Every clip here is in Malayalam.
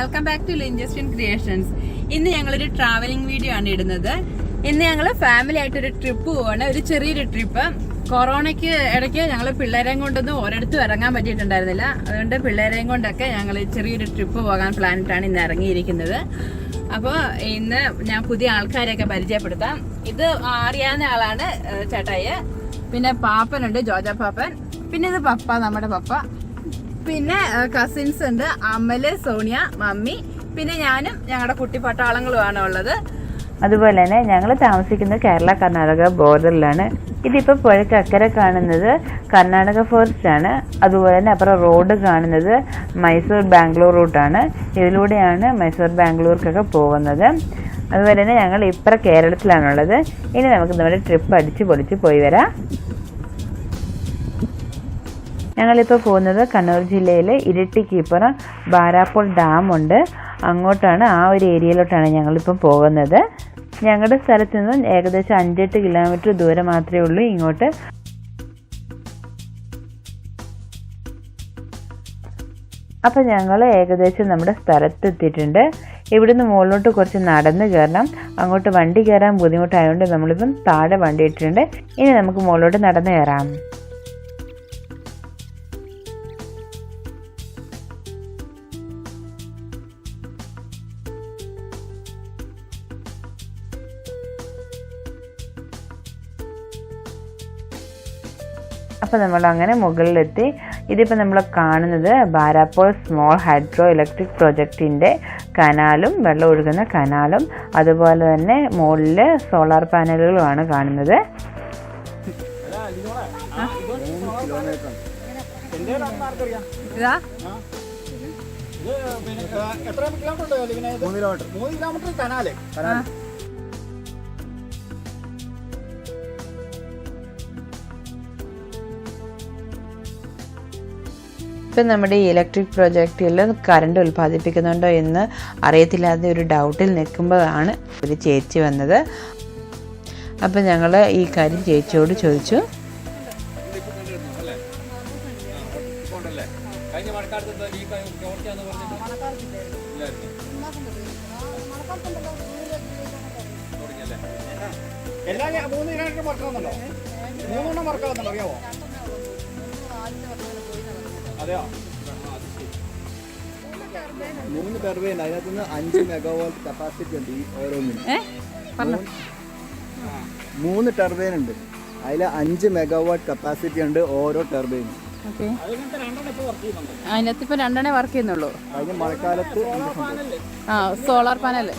വെൽക്കം ബാക്ക് ടു ലിഞ്ചസ്റ്റിൻ ക്രിയേഷൻസ് ഇന്ന് ഞങ്ങളൊരു ട്രാവലിംഗ് വീഡിയോ ആണ് ഇടുന്നത്. ഇന്ന് ഞങ്ങൾ ഫാമിലി ആയിട്ട് ഒരു ട്രിപ്പ് പോവാണ്. ഒരു ചെറിയൊരു ട്രിപ്പ് കൊറോണയ്ക്ക് ഇടയ്ക്ക് ഞങ്ങൾ പിള്ളേരെയും കൊണ്ടൊന്നും ഒരിടത്തും ഇറങ്ങാൻ പറ്റിയിട്ടുണ്ടായിരുന്നില്ല. അതുകൊണ്ട് പിള്ളേരെയും കൊണ്ടൊക്കെ ഞങ്ങൾ ചെറിയൊരു ട്രിപ്പ് പോകാൻ പ്ലാനിട്ടാണ് ഇന്ന് ഇറങ്ങിയിരിക്കുന്നത്. അപ്പോൾ ഇന്ന് ഞാൻ പുതിയ ആൾക്കാരെയൊക്കെ പരിചയപ്പെടുത്താം. ഇത് അറിയാവുന്ന ആളാണ് ചേട്ടായി. പിന്നെ പാപ്പനുണ്ട് ജോജ പാപ്പൻ. പിന്നെ ഇത് പപ്പ നമ്മുടെ പപ്പ. പിന്നെ കസിൻസ് ഉണ്ട്. അമൽ സോണിയ മമ്മി. പിന്നെ ഞാനും ഞങ്ങളുടെ കുട്ടി പട്ടാളങ്ങളുമാണ് ഉള്ളത്. അതുപോലെ തന്നെ ഞങ്ങൾ താമസിക്കുന്നത് കേരള കർണാടക ബോർഡറിലാണ്. ഇതിപ്പോൾ പുഴയ്ക്ക് അക്കരെ കാണുന്നത് കർണാടക ഫോറസ്റ്റ് ആണ്. അതുപോലെ തന്നെ അപ്പുറം റോഡ് കാണുന്നത് മൈസൂർ ബാംഗ്ലൂർ റൂട്ടാണ് ഇതിലൂടെയാണ് മൈസൂർ ബാംഗ്ലൂർക്കൊക്കെ പോകുന്നത്. അതുപോലെ തന്നെ ഞങ്ങൾ ഇപ്പുറം കേരളത്തിലാണുള്ളത്. ഇനി നമുക്ക് നമ്മുടെ ട്രിപ്പ് അടിച്ച് പൊളിച്ച് പോയി വരാം. ഞങ്ങളിപ്പോൾ പോകുന്നത് കണ്ണൂർ ജില്ലയിലെ ഇരിട്ടിക്കിപ്പുറം ബാരാപ്പോൾ ഡാമുണ്ട് അങ്ങോട്ടാണ് ആ ഒരു ഏരിയയിലോട്ടാണ് ഞങ്ങളിപ്പം പോകുന്നത്. ഞങ്ങളുടെ സ്ഥലത്ത് നിന്നും ഏകദേശം അഞ്ചെട്ട് കിലോമീറ്റർ ദൂരം മാത്രമേ ഉള്ളൂ ഇങ്ങോട്ട്. അപ്പം ഞങ്ങൾ ഏകദേശം നമ്മുടെ സ്ഥലത്തെത്തിയിട്ടുണ്ട് ഇവിടുന്ന് മുകളിലോട്ട് കുറച്ച് നടന്ന് കയറണം. അങ്ങോട്ട് വണ്ടി കയറാൻ ബുദ്ധിമുട്ടായതുകൊണ്ട് നമ്മളിപ്പം താഴെ വണ്ടി ഇട്ടിട്ടുണ്ട്. ഇനി നമുക്ക് മുകളിലോട്ട് നടന്ന് കയറാം. അപ്പോൾ നമ്മൾ അങ്ങനെ മുകളിലെത്തി. ഇതിപ്പോൾ നമ്മൾ കാണുന്നത് ബാരാപ്പോൾ സ്മോൾ ഹൈഡ്രോ ഇലക്ട്രിക് പ്രൊജക്റ്റിന്റെ കനാലും വെള്ളം ഒഴുകുന്ന കനാലും അതുപോലെ തന്നെ മുകളിൽ സോളാർ പാനലുകളുമാണ് കാണുന്നത്. എത്ര കിലോമീറ്റർ? മൂന്ന് കിലോമീറ്റർ കനാല്. ഇപ്പം നമ്മുടെ ഈ ഇലക്ട്രിക് പ്രൊജക്റ്റിൽ കറണ്ട് ഉൽപ്പാദിപ്പിക്കുന്നുണ്ടോ എന്ന് അറിയത്തില്ലാതെ ഒരു ഡൗട്ടിൽ നിൽക്കുമ്പോഴാണ് ഒരു ചേച്ചി വന്നത്. അപ്പം ഞങ്ങൾ ഈ കാര്യം ചേച്ചിയോട് ചോദിച്ചു? എല്ലാ മൂന്ന് കിലോമീറ്റർ മറക്കാവുന്നുണ്ടോ മൂന്നെണ്ണം മറക്കാവുന്നുണ്ടോ അറിയാവോ? അതെയോ? മൂന്ന് ടർബൈൻ അതിനകത്ത് നിന്ന് അഞ്ച് മെഗാവാട്ട് കപ്പാസിറ്റി ഉണ്ട് ഈ ഓരോന്നിനും മൂന്ന് ടർബൈൻ ഉണ്ട്. അതിൽ അഞ്ച് മെഗാവാട്ട് കപ്പാസിറ്റി ഉണ്ട് ഓരോ ടർബൈനും ഓക്കെ. അതിനകത്ത് രണ്ടെണ്ണം ഇപ്പോൾ വർക്ക് ചെയ്യുന്നുണ്ട്. അതിനകത്ത് ഇപ്പൊ രണ്ടെണ്ണേ വർക്ക് ചെയ്യുന്നുള്ളൂ. അതിന് മഴക്കാലത്ത്? ആ സോളാർ പാനൽ ഏ,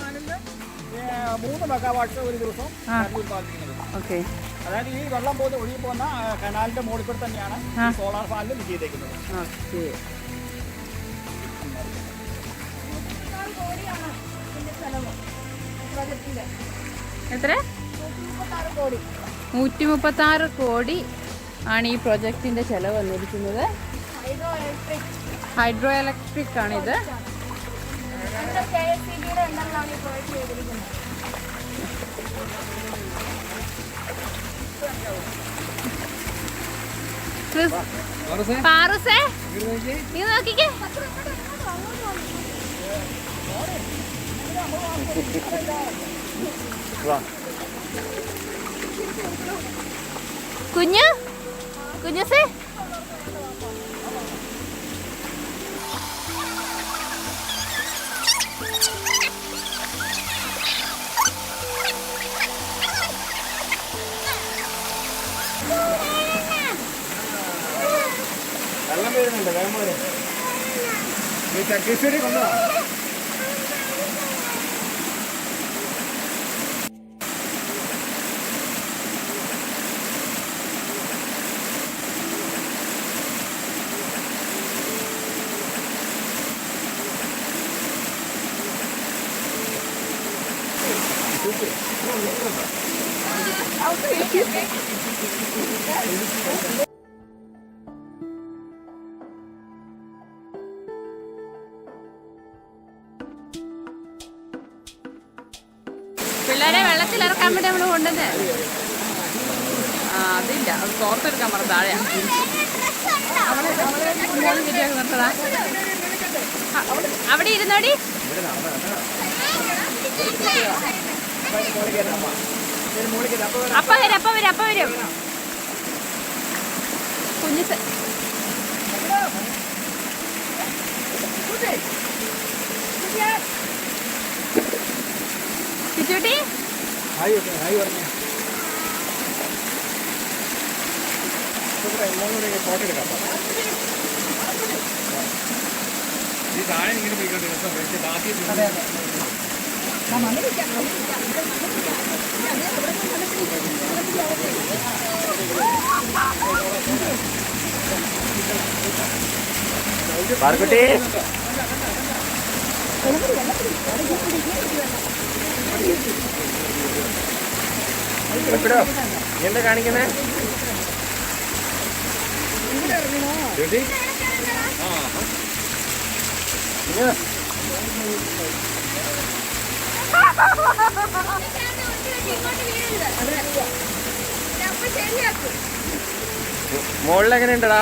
മൂന്ന് മെഗാവാട്ട് ഒരു ദിവസം ഓക്കെ. അതായത് ഈ വെള്ളം പോകുന്ന ഒഴുകി പോകുന്ന കനാലിന്റെ മുകളിൽ കൂടെ തന്നെയാണ്. സോളാർ പാനൽ ഫിറ്റ് ചെയ്തേക്കുന്നത് എത്ര നൂറ്റി മുപ്പത്തി ആറ് കോടി ആണ് ഈ പ്രൊജക്ടിന്റെ ചെലവ് വന്നിരിക്കുന്നത്. ഹൈഡ്രോ ഇലക്ട്രിക് ആണ് ഇത്. ക്രിസ്- പാറുസേ? നീ നോക്കിക്കേ. കുഞ്ഞു? കുഞ്ഞുസേ? വെള്ളം വീഴുന്നുണ്ട് വേഗം പോലെ ഈ ചക്കീശ്വരി കൊണ്ടുവാ. ആ അത് തോർത്തെടുക്കാൻ പറ താഴെയാണ് അവിടെ ഇരുന്നോടി അപ്പ വരും അപ്പ വരും അപ്പ വരും. കുഞ്ഞു കിച്ചൂട്ടി ഹായ് ഹായ് പറഞ്ഞേ ഫോട്ടോ എടുക്കാം. ഈ താഴെ ഇങ്ങനെ പോയിക്കൊണ്ടിരുന്നു ബാക്കി പാർക്കുട്ടി എന്താ കാണിക്കുന്നേ? മുകളിൽ എങ്ങനെ ഉണ്ടടാ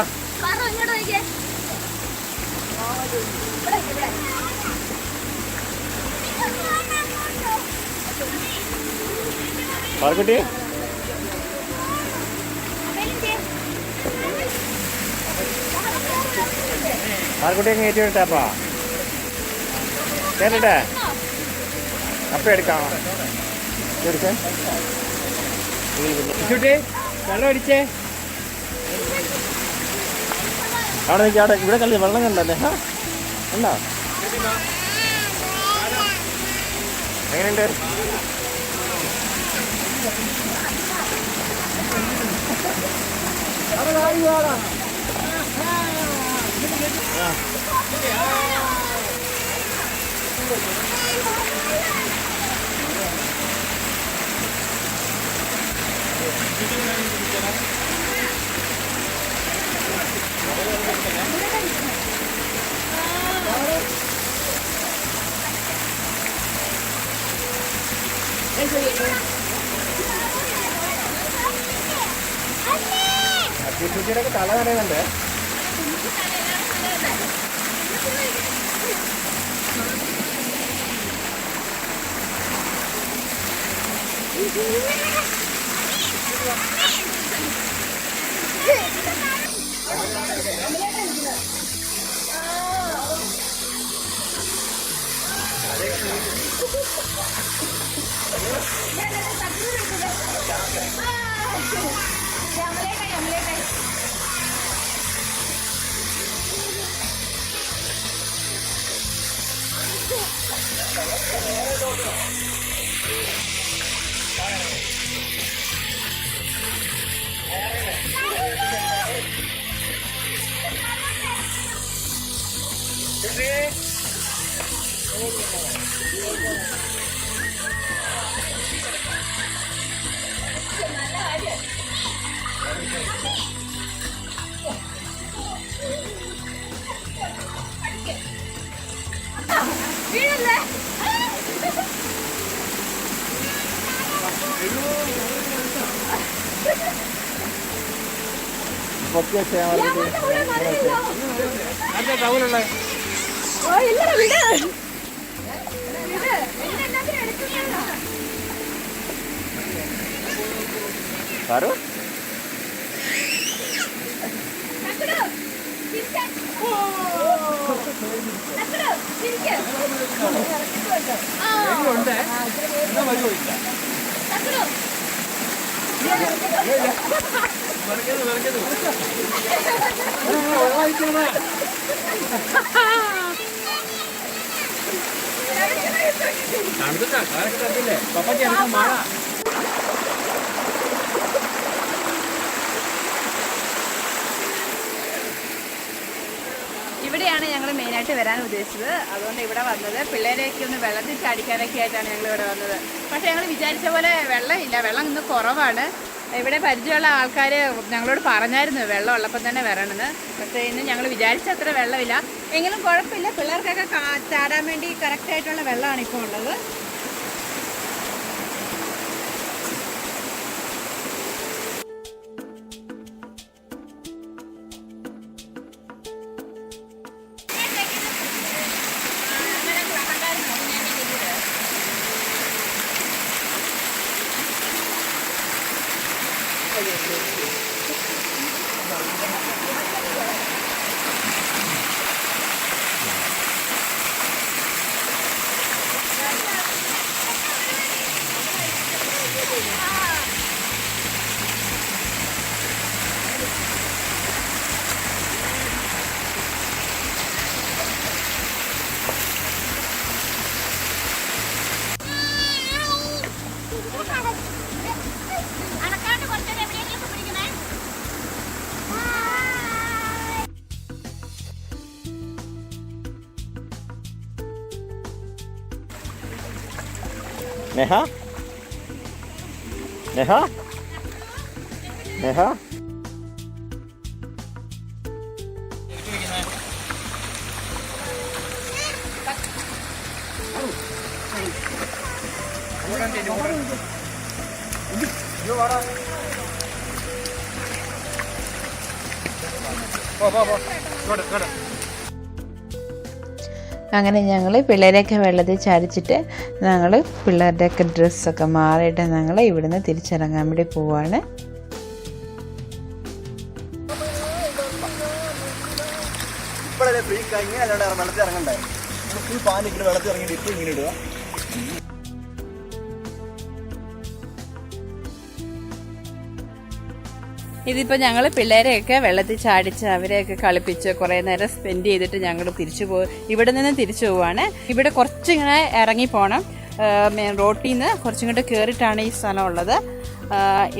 പാർക്കുട്ടി പാർക്കുട്ടി അങ്ങ് കയറ്റി വിട്ടാപ്പാ കേട്ടിട്ടെ? അപ്പ എടുക്കാം. വെള്ളം അടിച്ചേ. അവിടെ നിൽക്കി അവിടെ. ഇവിടെ കളി വെള്ളം കണ്ടല്ലേ? ഹാ. ഉണ്ടോ എങ്ങനെയുണ്ട്? അത്യുച്ചയുടെ തല നനയുന്നുണ്ട് പൊക്കി വെച്ചാൽ അതെ ടൗലുള്ള സാറു ഉണ്ട് എന്നാ വരുമോ ഇല്ല. മറക്കരുത് മറക്കരുത് വെള്ളം അടിക്കണേ പപ്പയ്ക്ക് ഇറങ്ങാൻ മഴ ഇവിടെയാണ് ഞങ്ങൾ മെയിനായിട്ട് വരാൻ ഉദ്ദേശിച്ചത്. അതുകൊണ്ട് ഇവിടെ വന്നത് പിള്ളേരെയൊക്കെ ഒന്ന് വെള്ളത്തിൽ ചാടിക്കാനൊക്കെ ആയിട്ടാണ് ഞങ്ങൾ ഇവിടെ വന്നത്. പക്ഷെ ഞങ്ങൾ വിചാരിച്ച പോലെ വെള്ളമില്ല. വെള്ളം ഇന്ന് കുറവാണ്. ഇവിടെ പരിചയമുള്ള ആൾക്കാർ ഞങ്ങളോട് പറഞ്ഞായിരുന്നു വെള്ളം ഉള്ളപ്പോൾ തന്നെ വരണമെന്ന്. പക്ഷേ ഇന്ന് ഞങ്ങൾ വിചാരിച്ച അത്ര വെള്ളമില്ല. എങ്കിലും കുഴപ്പമില്ല. പിള്ളേർക്കൊക്കെ ചാടാൻ വേണ്ടി കറക്റ്റായിട്ടുള്ള വെള്ളമാണ് ഇപ്പോൾ ഉള്ളത്. നെഹ? നെഹ? നെഹ? അങ്ങനെ ഞങ്ങൾ പിള്ളേരെയൊക്കെ വെള്ളത്തിൽ ചാടിച്ചിട്ട് ഞങ്ങൾ പിള്ളേരുടെയൊക്കെ ഡ്രസ്സൊക്കെ മാറിയിട്ട് ഞങ്ങൾ ഇവിടുന്ന് തിരിച്ചിറങ്ങാൻ വേണ്ടി പോവാണ്. ഇപ്പോഴല്ലേ ഫ്രീ കഴിഞ്ഞാൽ വെള്ളത്തിൽ ഇറങ്ങണ്ടേ നമുക്ക് പാൻ വെള്ളത്തിൽ ഇറങ്ങിയിട്ട് ഇപ്പം ഇങ്ങനെ ഇടുക. ഇതിപ്പോ ഞങ്ങൾ പിള്ളേരെയൊക്കെ വെള്ളത്തിൽ ചാടിച്ച് അവരെയൊക്കെ കളിപ്പിച്ച് കുറേ നേരം സ്പെൻഡ് ചെയ്തിട്ട് ഞങ്ങൾ തിരിച്ചു പോകും ഇവിടെ നിന്ന് തിരിച്ചു പോവാണ്. ഇവിടെ കുറച്ചിങ്ങനെ ഇറങ്ങി പോകണം മെയിൻ റോട്ടിൽ നിന്ന് കുറച്ചിങ്ങോട്ട് കയറിയിട്ടാണ് ഈ സ്ഥലം ഉള്ളത്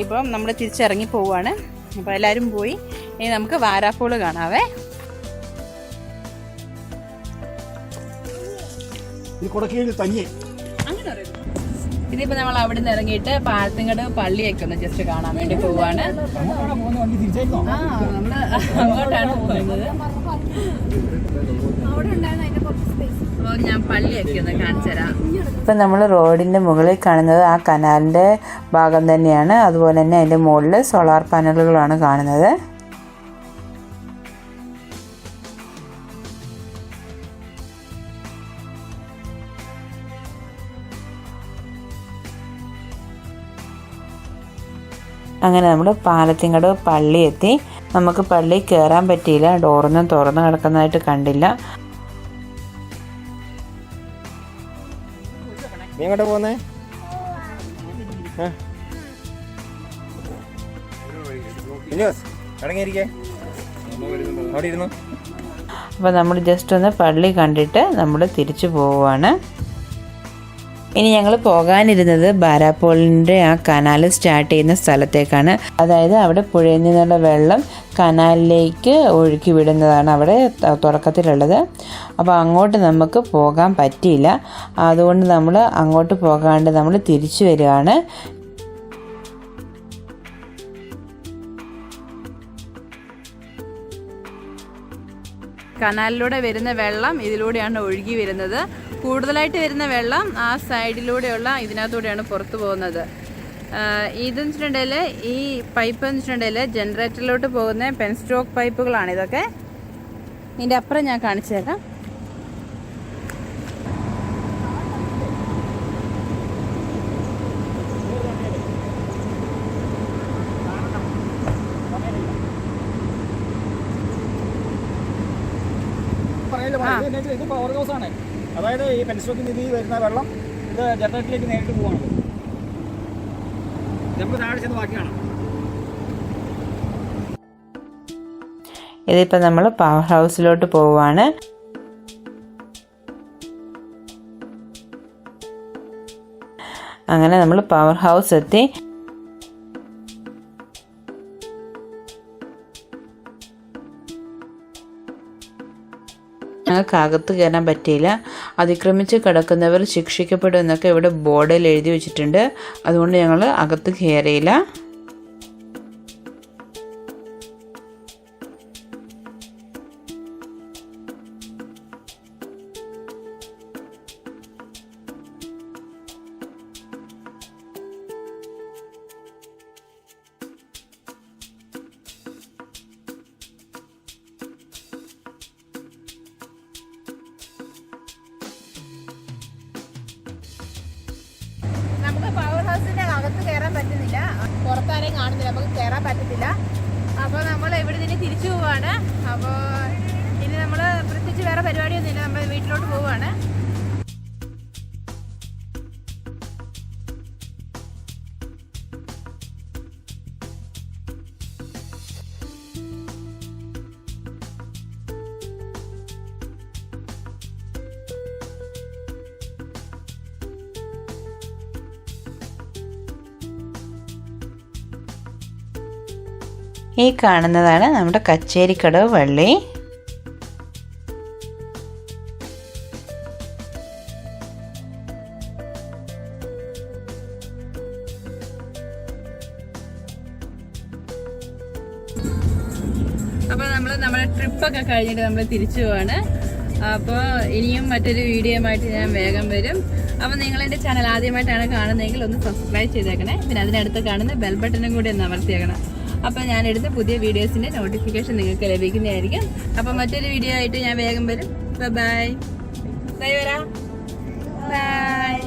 ഇപ്പം നമ്മൾ തിരിച്ചിറങ്ങി പോവുകയാണ് അപ്പോൾ എല്ലാവരും പോയി. ഇനി നമുക്ക് വാരാപ്പോൾ കാണാവേ. ഈ കുടക്കീഴിൽ തനിയെ. ഇതിപ്പോ നമ്മൾ അവിടെ നിന്ന് ഇറങ്ങിയിട്ട് പാലത്തിങ്കട് പള്ളിയൊക്കെ ഒന്ന് ജസ്റ്റ് കാണാൻ വേണ്ടി പോവാണ്. അങ്ങോട്ടാണ് പോകുന്നത്. ഇപ്പം നമ്മൾ റോഡിന്റെ മുകളിൽ കാണുന്നത് ആ കനാലിന്റെ ഭാഗം തന്നെയാണ്. അതുപോലെ തന്നെ അതിന്റെ മുകളിൽ സോളാർ പാനലുകളാണ് കാണുന്നത്. അങ്ങനെ നമ്മൾ പാലത്തിങ്കട് പള്ളി എത്തി നമുക്ക് പള്ളി കയറാൻ പറ്റിയില്ല. ഡോറൊന്നും തുറന്നു കിടക്കുന്നതായിട്ട് കണ്ടില്ല. നീ എങ്ങോട്ടാ പോകുന്നേ അപ്പോൾ നമ്മൾ ജസ്റ്റ് ഒന്ന് പള്ളി കണ്ടിട്ട് നമ്മൾ തിരിച്ചു പോവുകയാണ് ഇനി ഞങ്ങൾ പോകാനിരുന്നത് ബാരാപോളിന്റെ ആ കനാൽ സ്റ്റാർട്ട് ചെയ്യുന്ന സ്ഥലത്തേക്കാണ്. അതായത് അവിടെ പുഴയിൽ നിന്നുള്ള വെള്ളം കനാലിലേക്ക് ഒഴുക്കി വിടുന്നതാണ് അവിടെ തുടക്കത്തിലുള്ളത്. അപ്പോൾ അങ്ങോട്ട് നമുക്ക് പോകാൻ പറ്റിയില്ല. അതുകൊണ്ട് നമ്മൾ അങ്ങോട്ട് പോകാണ്ട് നമ്മൾ തിരിച്ചു വരികയാണ്. കനാലിലൂടെ വരുന്ന വെള്ളം ഇതിലൂടെയാണ് ഒഴുകി വരുന്നത്. കൂടുതലായിട്ട് വരുന്ന വെള്ളം ആ സൈഡിലൂടെയുള്ള ഇതിനകത്തൂടെയാണ് പുറത്തു പോകുന്നത്. ഇതെന്ന് വെച്ചിട്ടുണ്ടെങ്കിൽ ഈ പൈപ്പ് എന്ന് വെച്ചിട്ടുണ്ടെങ്കിൽ ജനറേറ്ററിലോട്ട് പോകുന്ന പെൻ സ്ട്രോക്ക് പൈപ്പുകളാണ് ഇതൊക്കെ. ഇതിന്റെ അപ്പുറം ഞാൻ കാണിച്ചു തരാം. ആ. ഇത് പവർ ഹൗസ് ആണ്. അതായത് ഈ പെൻസ്റ്റോക്ക് നിധി വരുന്ന വെള്ളം ഇത് ജനറേറ്ററിലേക്ക് നേരിട്ട് പോവാണ്. നമുക്ക് താഴെ ചെന്ന് ബാക്കി കാണാം. ഇതിപ്പോൾ നമ്മൾ പവർ ഹൗസിലോട്ട് പോവാണ്. അങ്ങനെ നമ്മൾ പവർ ഹൗസ് എത്തി. ഞങ്ങൾക്ക് അകത്ത് കയറാൻ പറ്റിയില്ല. അതിക്രമിച്ച് കിടക്കുന്നവർ ശിക്ഷിക്കപ്പെടും എന്നൊക്കെ ഇവിടെ ബോർഡിൽ എഴുതി വെച്ചിട്ടുണ്ട്. അതുകൊണ്ട് ഞങ്ങൾ അകത്ത് കയറിയില്ല. അകത്ത് കയറാൻ പറ്റുന്നില്ല. പുറത്താരെയും കാണുന്നില്ല നമുക്ക് കയറാൻ പറ്റത്തില്ല. അപ്പോൾ നമ്മൾ ഇവിടെ നിന്ന് തിരിച്ചു പോവാണ്. അപ്പോൾ ഇനി നമ്മൾ പ്രത്യേകിച്ച് വേറെ പരിപാടിയൊന്നുമില്ല നമ്മൾ വീട്ടിലോട്ട് പോവാണ്. ഈ കാണുന്നതാണ് നമ്മുടെ കച്ചേരിക്കടവ് വള്ളി. അപ്പോൾ നമ്മൾ നമ്മുടെ ട്രിപ്പൊക്കെ കഴിഞ്ഞിട്ട് നമ്മൾ തിരിച്ചു പോവാണ്. അപ്പോൾ ഇനിയും മറ്റൊരു വീഡിയോയുമായിട്ട് ഞാൻ വേഗം വരും. അപ്പോൾ നിങ്ങൾ എന്റെ ചാനൽ ആദ്യമായിട്ടാണ് കാണുന്നതെങ്കിൽ ഒന്ന് സബ്സ്ക്രൈബ് ചെയ്തേക്കണേ. പിന്നെ അതിനടുത്ത് കാണുന്ന ബെൽ ബട്ടനും കൂടി ഒന്ന് അമർത്തിയേക്കണം. അപ്പോൾ എടുത്ത പുതിയ വീഡിയോസിന്റെ നോട്ടിഫിക്കേഷൻ നിങ്ങൾക്ക് ലഭിക്കുന്നതായിരിക്കും. അപ്പോൾ മറ്റൊരു വീഡിയോ ആയിട്ട് ഞാൻ വേഗം വരും. ബൈ ബൈ ബൈ വരാ. ബൈ